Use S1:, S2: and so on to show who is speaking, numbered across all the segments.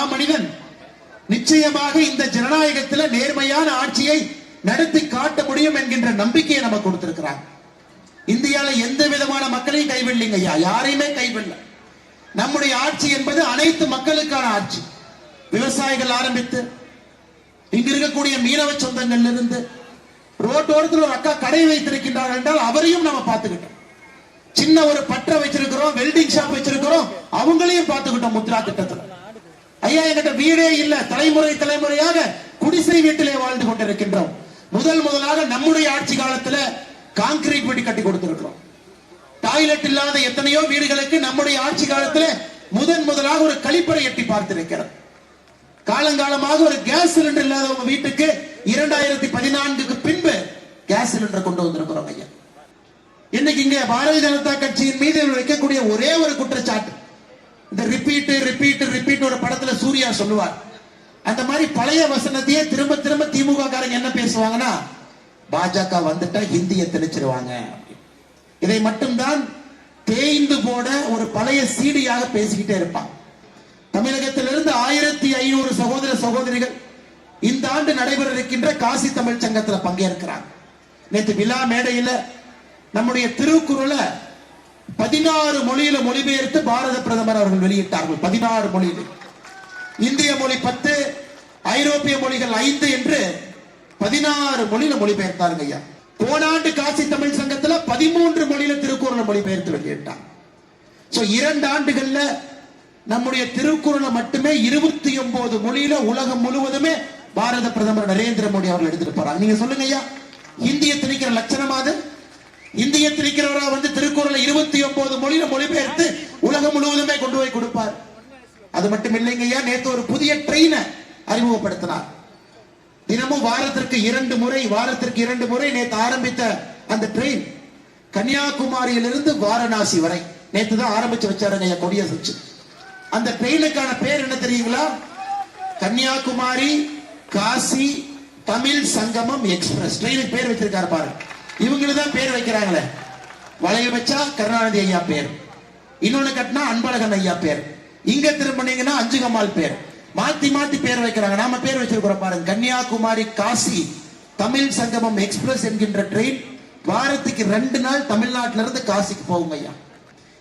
S1: மாமனிதன் நிச்சயமாக இந்த ஜனநாயகத்துல நேர்மையான ஆட்சியை நடத்தி காட்ட முடியும் என்கின்ற நம்பிக்கையை நமக்கு கொடுத்திருக்கிறார். இந்தியால எந்த விதமான மக்களையும் கைவிடலைங்க ஐயா. யாரையுமே கைவிடல. நம்முடைய ஆட்சி என்பது அனைத்து மக்களுக்கான ஆட்சி. விவசாயிகள் ஆரம்பித்து இங்க இருக்கக்கூடிய மீனவ சொந்தங்கள்ல இருந்து ரோட்டோரத்தில் ஒரு அக்கா கடை வைத்திருக்கின்றார்கள் என்றால் அவரையும் நம்ம பார்த்துக்கிட்டோம். சின்ன ஒரு பற்ற வச்சிருக்கிறோம் வெல்டிங் ஷாப் வச்சிருக்கிறோம் அவங்களையும் பார்த்துக்கிட்டோம் முத்ரா திட்டத்தில். ஐயா எங்கிட்ட வீடே இல்ல. தலைமுறை தலைமுறையாக குடிசை வீட்டிலே வாழ்ந்து கொண்டிருக்கின்றோம். முதல் முதலாக நம்முடைய ஆட்சி காலத்துல கான்கிரீட் வீடு கட்டி கொடுத்திருக்கிறோம். டாய்லெட் இல்லாத எத்தனையோ வீடுகளுக்கு நம்முடைய ஆட்சி காலத்துல முதன் முதலாக ஒரு கழிப்பறை எட்டி பார்த்திருக்கிறோம். காலங்காலமாக ஒரு கேஸ் சிலிண்டர் இல்லாதவங்க வீட்டுக்கு இரண்டாயிரத்தி பதினான்குக்கு பின்பு கேஸ் சிலிண்டர் கொண்டு வந்திருக்கிறோம் ஐயா. இன்னைக்கு இங்க பாரதிய ஜனதா கட்சியின் மீது வைக்கக்கூடிய ஒரே ஒரு குற்றச்சாட்டு. இந்த ரிப்பீட்டு ரிப்பீட்டு ரிப்பீட் ஒரு படத்துல சூர்யா சொல்லுவார். அந்த மாதிரி பழைய வசனத்தையே திரும்ப திரும்ப திமுக காரங்க என்ன பேசுவாங்கன்னா பாஜக வந்துட்டா ஹிந்தியை திணிச்சிருவாங்க இதை மட்டும்தான் தேய்ந்து போட ஒரு பழைய சீடியாக பேசிக்கிட்டே இருப்பான். தமிழகத்திலிருந்து ஆயிரத்தி ஐநூறு சகோதர சகோதரிகள் இந்த ஆண்டு நடைபெற இருக்கின்ற காசி தமிழ் சங்கத்தில் பங்கேற்கிறாங்க. நேற்று விழா மேடையில நம்முடைய திருக்குறளை பதினாறு மொழியில மொழிபெயர்த்து பாரத பிரதமர் அவர்கள் வெளியிட்டார்கள். பதினாறு மொழியில். இந்திய மொழி பத்து ஐரோப்பிய மொழிகள் ஐந்து என்று பதினாறு மொழியில மொழிபெயர்த்தாருங்க ஐயா. போன ஆண்டு காசி தமிழ் சங்கத்துல பதிமூன்று மொழியில திருக்குறளை மொழிபெயர்த்து வெளியிட்டார். சோ இரண்டு ஆண்டுகள்ல நம்முடைய திருக்குறளை மட்டுமே இருபத்தி ஒன்பது மொழியில உலகம் முழுவதுமே பாரத பிரதமர் நரேந்திர மோடி அவர்கள் எடுத்துட்டு போறாங்க நீங்க சொல்லுங்க ஐயா. இந்திய திணிக்கிற லட்சணமா அது? இந்திய திணிக்கிறவரா வந்து திருக்குறளை இருபத்தி ஒன்பது மொழியில மொழிபெயர்த்து உலகம் முழுவதுமே கொண்டு போய் கொடுப்பார். அது மட்டும் இல்லைங்க ஐயா நேத்து ஒரு புதிய ட்ரெயினை அறிமுகப்படுத்தினார். தினமும் வாரத்திற்கு இரண்டு முறை வாரத்திற்கு இரண்டு முறை நேற்று ஆரம்பித்த அந்த ட்ரெயின் கன்னியாகுமரியிலிருந்து வாரணாசி வரை. நேற்று தான் ஆரம்பிச்சு வச்சாருங்க ஐயா கொடியசைச்சு அந்த ட்ரெயினுக்கான பேர் என்ன தெரியுங்களா? கன்னியாகுமரி காசி தமிழ் சங்கமம் எக்ஸ்பிரஸ். ட்ரெயினுக்கு பேர் வச்சிருக்காரு பாருங்க. இவங்களுக்கு தான் பேர் வைக்கிறாங்களே. வளையம் வச்சா கருணாநிதி ஐயா பேர். இன்னொன்னு கட்டினா அன்பழகன் ஐயா பேர். இங்க திரும்பினீங்கன்னா அஞ்சுகம்மாள் பேர். மாத்தி மாத்தி பேர் வைக்கிறாங்க. நாம பேர் வச்சிருக்கிறோம் பாருங்க. கன்னியாகுமரி காசி தமிழ் சங்கமம் எக்ஸ்பிரஸ் என்கின்ற ட்ரெயின் வாரத்துக்கு ரெண்டு நாள் தமிழ்நாட்டில இருந்து காசிக்கு போகும் ஐயா.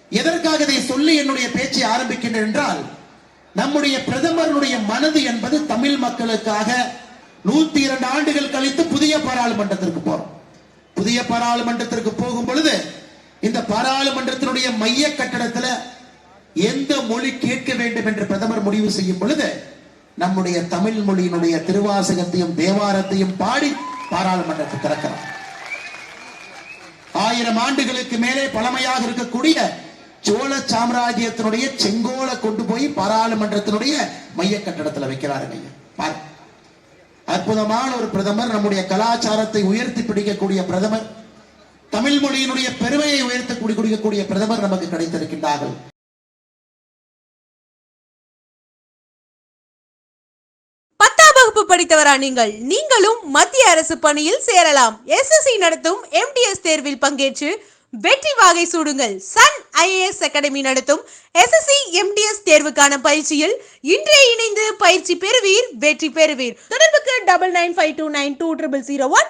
S1: எதற்காக இதை சொல்லி என்னுடைய பேச்சை ஆரம்பிக்கின்றேன் என்றால் நம்முடைய பிரதமருடைய மனது என்பது தமிழ் மக்களுக்காக நூத்தி இரண்டு ஆண்டுகள் கழித்து புதிய பாராளுமன்றத்திற்கு போறோம். புதிய பாராளுமன்றத்திற்கு போகும் பொழுது இந்த பாராளுமன்றத்தினுடைய மைய கட்டடத்துல எந்த மொழி கேட்க வேண்டும் என்று பிரதமர் முடிவு செய்யும் பொழுது நம்முடைய தமிழ் மொழியினுடைய திருவாசகத்தையும் தேவாரத்தையும் பாடி பாராளுமன்றத்தை திறக்கிறார் ஆயிரம் ஆண்டுகளுக்கு மேலே பழமையாக இருக்கக்கூடிய சோழ சாம்ராஜ்யத்தினுடைய செங்கோலை கொண்டு போய் பாராளுமன்றத்தினுடைய மைய கட்டடத்துல வைக்கிறாருங்க அற்புதமான ஒரு பிரதமர் நம்முடைய கலாச்சாரத்தை உயர்த்தி பிடிக்கக்கூடிய பிரதமர். தமிழ் மொழியினுடைய பெருமையை உயர்த்தி குடிக்கக்கூடிய பிரதமர் நமக்கு கிடைத்திருக்கின்றார்கள்.
S2: பத்தாம் வகுப்பு படித்தவரா நீங்கள்? நீங்களும் மத்திய அரசு பணியில் சேரலாம். எஸ்எஸ்சி நடத்தும் எம்டிஎஸ் தேர்வில் பங்கேற்று வெற்றி வாகை சூடுங்கள். சன் ஐஏஎஸ் அகாடமி நடத்தும் எஸ்எஸ்சி எம்டிஎஸ் தேர்வுக்கான பயிற்சியில் இன்றே இணைந்து பயிற்சி பெறுவீர் வெற்றி பெறுவீர். தொடர்புக்கு double nine five two nine two triple zero one